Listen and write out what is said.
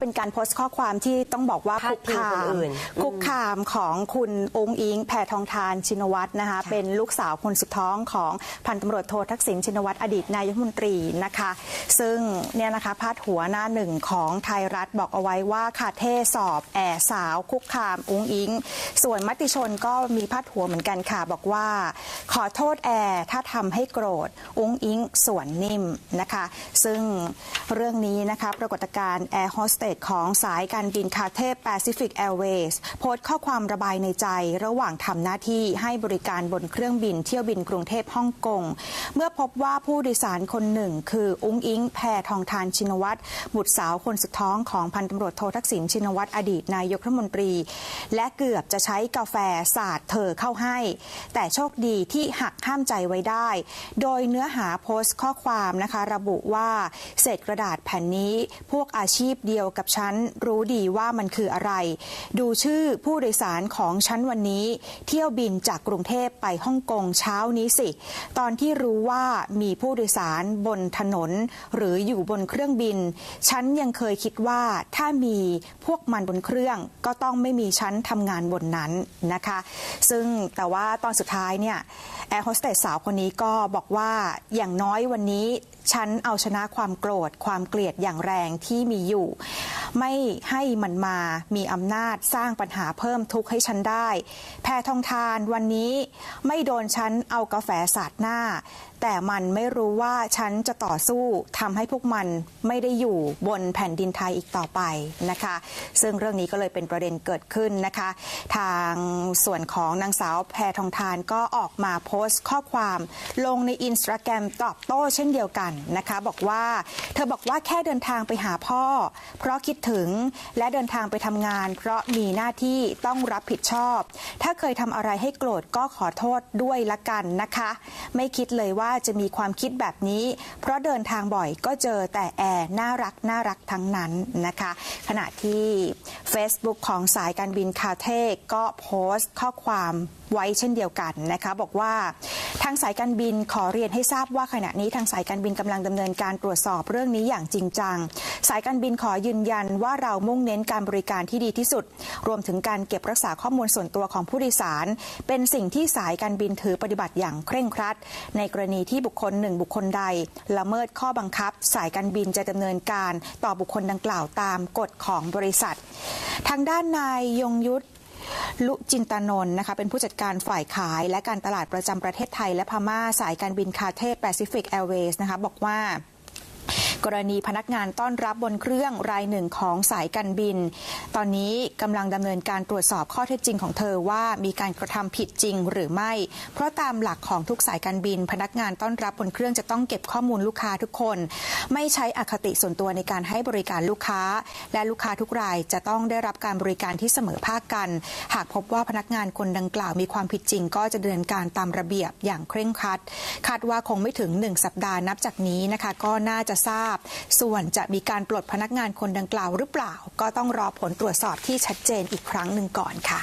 เป็นการโพสต์ข้อความที่ต้องบอกว่าพาคุดกพิงคาคนมอื่นคุกคามของคุณองค์อิงแพทองทานชินวัตรนะคะเป็นลูกสาวคนสุดท้องของพันตำรวจโททักษิณชินวัตรอดีตนายกรัฐมนตรีนะคะ ซึ่งเนี่ยนะคะพาดหัวหน้าหนึ่งของไทยรัฐบอกเอาไว้ว่าขาดเทสอบแอบสาว คุกคามองค์อิง ส่วนมติชนก็มีพาดหัวเหมือนกันค่ะ บอกว่า ขอโทษแอร์ถ้าทำให้โกรธองค์อิงส่วนนิ่มนะคะ ซึ่งเรื่องนี้นะคะปรากฏการณ์แอร์โฮสเตสของสายการบินคาเทแปซิฟิกแอร์เวย์โพสต์ข้อความระบายในใจระหว่างทำหน้าที่ให้บริการบนเครื่องบินเที่ยวบินกรุงเทพฮ่องกง เมื่อพบว่าผู้โดยสารคนหนึ่ง คืออุ้งอิง แพทองทานชินวัตรบุตรสาวคนสุดท้องของพันตำรวจโททักษิณชินวัตรอดีตนายกรัฐมนตรี และเกือบจะใช้กาแฟสาดเธอเข้าให้ แต่โชคดีที่หักห้ามใจไว้ได้ โดยเนื้อหาโพสต์ข้อความนะคะ ระบุว่าเศษกระดาษแผ่นนี้พวกอาชีพเดียวกับฉัน รู้ดีว่ามันคืออะไร ดูชื่อผู้โดยสารของฉันวันนี้ เที่ยวบินจากกรุงเทพไปฮ่องกงเช้านี้สิ ตอนที่รู้ว่ามีผู้โดยสารบนถนน หรืออยู่บนเครื่องบิน ฉันยังเคยคิดว่าถ้ามีพวกมันบนเครื่องก็ต้องไม่มีฉันทำงานบนนั้นนะคะ ซึ่งแต่ว่าตอนสุดท้ายเนี่ยแอร์โฮสเตสสาวคนนี้ก็บอกว่าอย่างน้อยวันนี้ฉันเอาชนะความโกรธความเกลียดอย่างแรงที่มีอยู่ ไม่ให้มันมามีอำนาจสร้างปัญหาเพิ่มทุกข์ให้ฉันได้ แพทองทานวันนี้ไม่โดนฉันเอากาแฟสาดหน้าแต่มันไม่รู้ว่าฉันจะต่อสู้ทำให้พวกมันไม่ได้อยู่บนแผ่นดินไทยอีกต่อไปนะคะ ซึ่งเรื่องนี้ก็เลยเป็นประเด็นเกิดขึ้นนะคะ ทางส่วนของนางสาวแพทองทานก็ออกมาโพสต์ข้อความลงในอินสตาแกรมตอบโต้เช่นเดียวกันนะคะ บอกว่า เธอบอกว่าแค่เดินทางไปหาพ่อ เพราะคิดถึงและเดินทางไปทำงาน เพราะมีหน้าที่ต้องรับผิดชอบ ถ้าเคยทำอะไรให้โกรธก็ขอโทษด้วยละกันนะคะ ไม่คิดเลยว่าาจะมีความคิดแบบนี้ เพราะเดินทางบ่อยก็เจอแต่แอร์น่ารักน่ารักทั้งนั้นนะคะ ขณะที่ Facebook ของสายการบินคาเทก็โพสต์ข้อความ ไว้เช่นเดียวกันนะคะบอกว่าทางสายการบินขอเรียนให้ทราบว่าขณะนี้ทางสายการบินกำลังดำเนินการตรวจสอบเรื่องนี้อย่างจริงจัง สายการบินขอยืนยันว่าเรามุ่งเน้นการบริการที่ดีที่สุด รวมถึงการเก็บรักษาข้อมูลส่วนตัวของผู้โดยสาร เป็นสิ่งที่สายการบินถือปฏิบัติอย่างเคร่งครัด ในกรณีที่บุคคลหนึ่งบุคคลใด ละเมิดข้อบังคับ สายการบินจะดำเนินการต่อบุคคลดังกล่าวตามกฎของบริษัท ทางด้านนายยงยุทธ ลุจินตานนท์นะคะเป็นผู้จัดการฝ่ายขายและการตลาดประจำประเทศไทยและพม่าสายการบินคาเทแปซิฟิกแอร์เวย์นะคะบอกว่า กรณีพนักงานต้อนรับบนเครื่องรายหนึ่งของสายการบิน ตอนนี้กำลังดำเนินการตรวจสอบข้อเท็จจริงของเธอว่ามีการกระทำผิดจริงหรือไม่ เพราะตามหลักของทุกสายการบิน พนักงานต้อนรับบนเครื่องจะต้องเก็บข้อมูลลูกค้าทุกคน ไม่ใช้อคติส่วนตัวในการให้บริการลูกค้า และลูกค้าทุกรายจะต้องได้รับการบริการที่เสมอภาคกัน หากพบว่าพนักงานคนดังกล่าวมีความผิดจริง ก็จะดำเนินการตามระเบียบอย่างเคร่งครัด คาดว่าคงไม่ถึง 1 สัปดาห์นับจากนี้นะคะ ก็น่าจะทราบราบ ส่วนจะมีการปลดพนักงานคนดังกล่าวหรือเปล่า ก็ต้องรอผลตรวจสอบที่ชัดเจนอีกครั้งหนึ่งก่อนค่ะ